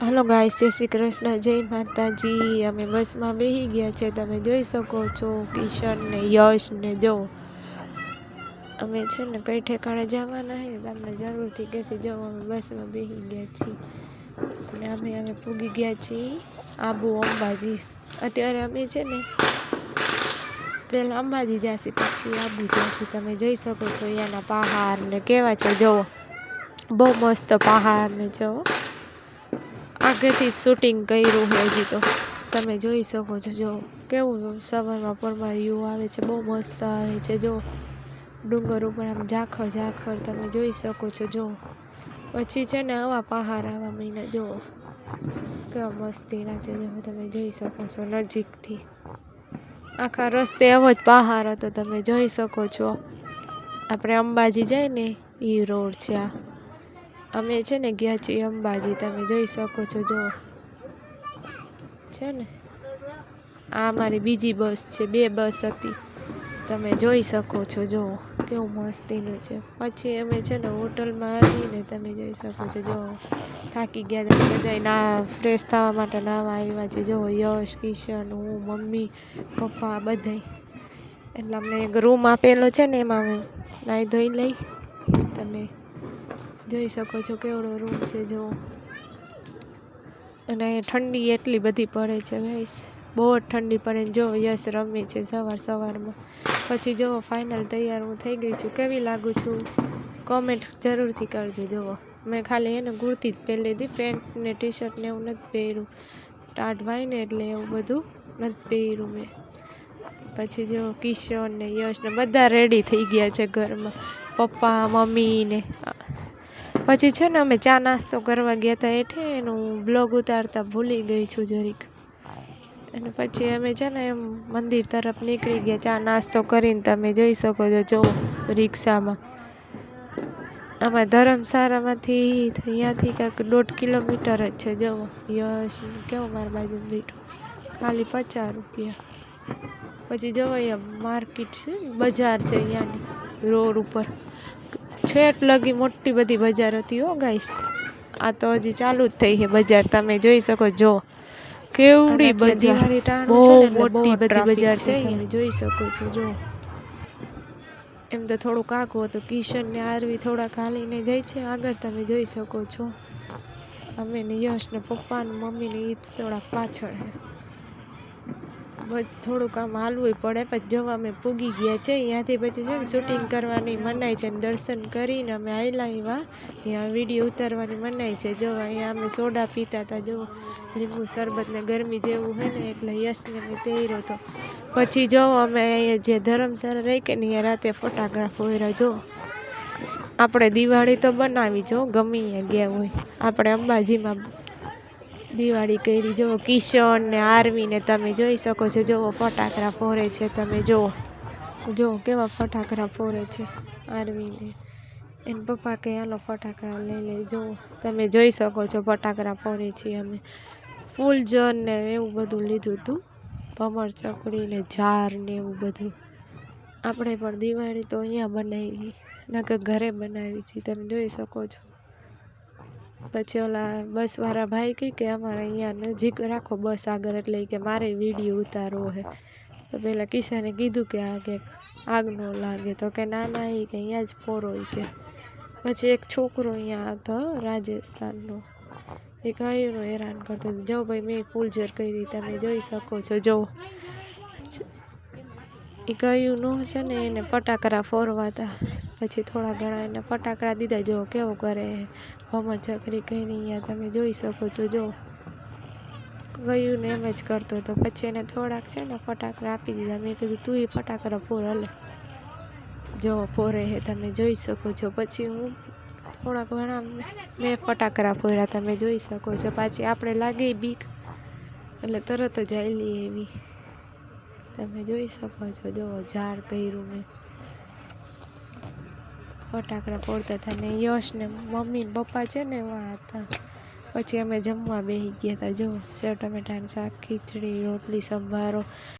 Hello guys જય શ્રી કૃષ્ણ, જય માતાજી. અમે બસમાં બેસી ગયા છે. તમે જોઈ શકો છો કિશન ને યશ ને જો. અમે છે ને કઈ ઠેકાણે જવાના હે તમને જરૂરથી કહેશે, જો અમે બસમાં બેસી ગયા છીએ. અને અમે અમે પૂગી ગયા છીએ આબુ અંબાજી. અત્યારે અમે છે ને પહેલાં અંબાજી જાસી પછી આબુ જાસી તમે જોઈ શકો છો અહીંયાના પહાડ ને કેવા છે જુઓ બહુ મસ્ત પહાડ ને જુઓ આગળથી શૂટિંગ કર્યું છે હજી તો. તમે જોઈ શકો છો, જો કેવું સવારમાં પરમાં યુ આવે છે, બહુ મસ્ત આવે છે, જો ડુંગર ઉપર આમ ઝાખર ઝાખર તમે જોઈ શકો છો, જો. પછી છે ને આવા પહાડ, આવા મહિના, જો. કેવા મસ્તીના છે, જો તમે જોઈ શકો છો નજીકથી. આખા રસ્તે એવો જ પહાડ હતો, તમે જોઈ શકો છો. આપણે અંબાજી જાય ને એ રોડ છે આ. અમે છે ને ગયા છીએ અંબાજી, તમે જોઈ શકો છો, જો. છે ને? આ અમારી બીજી બસ છે, બે બસ હતી. તમે જોઈ શકો છો, જો. કેવું મસ્તીનું છે. પછી અમે છે ને હોટલમાં આવીને તમે જોઈ શકો છો, જો. થાકી ગયા તમે બધા ના, ફ્રેશ થવા માટે નાવા આવ્યા છે. જો, યશ, કિશન, હું, મમ્મી, પપ્પા બધાય. એટલે અમને એક રૂમ આપેલો છે ને એમાં અમે નાહી ધોઈ લઈ, તમે જોઈ શકો છો કેવડો રૂમ છે, જો. અને ઠંડી એટલી બધી પડે છે ગાઈસ બહુ જ ઠંડી પડે જો યશ રમે છે સવાર સવારમાં. પછી જો ફાઇનલ તૈયાર હું થઈ ગઈ છું. કેવી લાગુ છું? કોમેન્ટ જરૂરથી કરજો જુઓ મેં ખાલી એને કુર્તી જ પહેરી લીધી. પેન્ટ ને ટી શર્ટ ને એવું નથી પહેર્યું. ટાટ વાય ને એટલે એવું બધું નથી પહેર્યું મેં. પછી જો કિશોર ને યશ ને બધા રેડી થઈ ગયા છે ઘરમાં. પપ્પા, મમ્મી ને. પછી છે ને અમે ચા નાસ્તો કરવા ગયા હતા એઠે એનું બ્લોગ ઉતારતા ભૂલી ગઈ છું જરીક. અને પછી અમે છે ને એમ મંદિર તરફ નીકળી ગયા, ચા નાસ્તો કરીને તમે જોઈ શકો છો, જો રિક્ષામાં. આમાં ધરમશાળામાંથી અહીંયાથી કાંઈક દોઢ કિલોમીટર જ છે જવો યશ, કેવો મારી બાજુ બેઠો? ખાલી પચાસ રૂપિયા. પછી જવો અહીંયા માર્કેટ છે બજાર છે અહીંયાની, રોડ ઉપર. છેટ લગી મોટી બધી બજાર હતી હો ગાઈશ આ તો હજી ચાલુ જ થઈ છે બજાર. તમે જોઈ શકો જો કેવડી બજાર બહુ મોટી બધી બજાર છે તમે જોઈ શકો છો જો. એમ તો થોડુંક આગું હતું. કિશન ને આરવી થોડા ખાલીને જાય છે. આગળ તમે જોઈ શકો છો. અમે ને યશ ને પપ્પા ને મમ્મી ને એ થોડાક પાછળ હે. થોડુંક આમ હાલવું પડે પછી જવા અમે પૂગી ગયા છે અહીંયાથી પછી છે ને શૂટિંગ કરવાની મનાઈ છે દર્શન કરીને અમે આવેલા એવા અહીંયા વીડિયો ઉતારવાની મનાઈ છે. જો અહીંયા અમે સોડા પીતા હતા જો લીંબુ શરબતને ગરમી જેવું હોય ને એટલે યશને મેં તૈરો હતો પછી જો અમે અહીંયા જે ધર્મશાળા રહી કે ને રાતે ફોટાગ્રાફ હોય જો આપણે દિવાળી તો બનાવી, જો ગમી ગયા હોય. આપણે અંબાજીમાં દિવાળી કરી. જુઓ, કિશન ને આર્મીને તમે જોઈ શકો છો. જુઓ, ફટાકડા ફોરે છે. તમે જુઓ જુઓ કેવા ફટાકડા ફોરે છે આર્મીને એને પપ્પા કે હાલો, ફટાકડા લઈ લઈ જુઓ, તમે જોઈ શકો છો, ફટાકડા ફોરે છીએ અમે. ફૂલ જન ને એવું બધું લીધું હતું. ભમર ચકડી ને ઝાર ને એવું બધું. આપણે પણ દિવાળી તો અહીંયા બનાવી. નકર ઘરે બનાવી છીએ તમે જોઈ શકો છો. પછી ઓલા બસવાળા ભાઈ કહે કે અમારે અહીંયા નજીક રાખો બસ આગળ એટલે કે મારે વીડિયો ઉતારવો છે તો પહેલાં કિસાને કીધું કે આ કે આગ ન લાગે. તો કે ના ના એ કે અહીંયા જ પોરો કે. પછી એક છોકરો અહીંયા હતો રાજસ્થાનનો. એ ગાયોનો હેરાન કરતો હતો. જો ભાઈ, મેં ફૂલઝર કરી, તમે જોઈ શકો છો, જો. એ ગાયું નો છે ને, એને ફટાકડા ફોરવા હતા પછી થોડા ઘણા એને ફટાકડા દીધા. જો, કેવું કરે ભમર ચકરી કરીને અહીંયા તમે જોઈ શકો છો, જો. ગયું ને એમ જ કરતો હતો. પછી એને થોડાક છે ને ફટાકડા આપી દીધા. મેં કીધું, તું એ ફટાકડા ફોર હલે. જો ફોરે હે, તમે જોઈ શકો છો. પછી હું થોડાક ઘણા મેં ફટાકડા ફોર્યા તમે જોઈ શકો છો. પાછી આપણે લાગે બીક, એટલે તરત જ આવેલી એવી. તમે જોઈ શકો છો, જો, ઝાડ કર્યું મેં. ફટાકડા ફોડતા હતા ને યશ ને મમ્મી ને પપ્પા છે ને એવા હતા. પછી અમે જમવા બેસી ગયા હતા. જો, સેવ ટમેટાનું શાક, ખીચડી, રોટલી, સંભારો.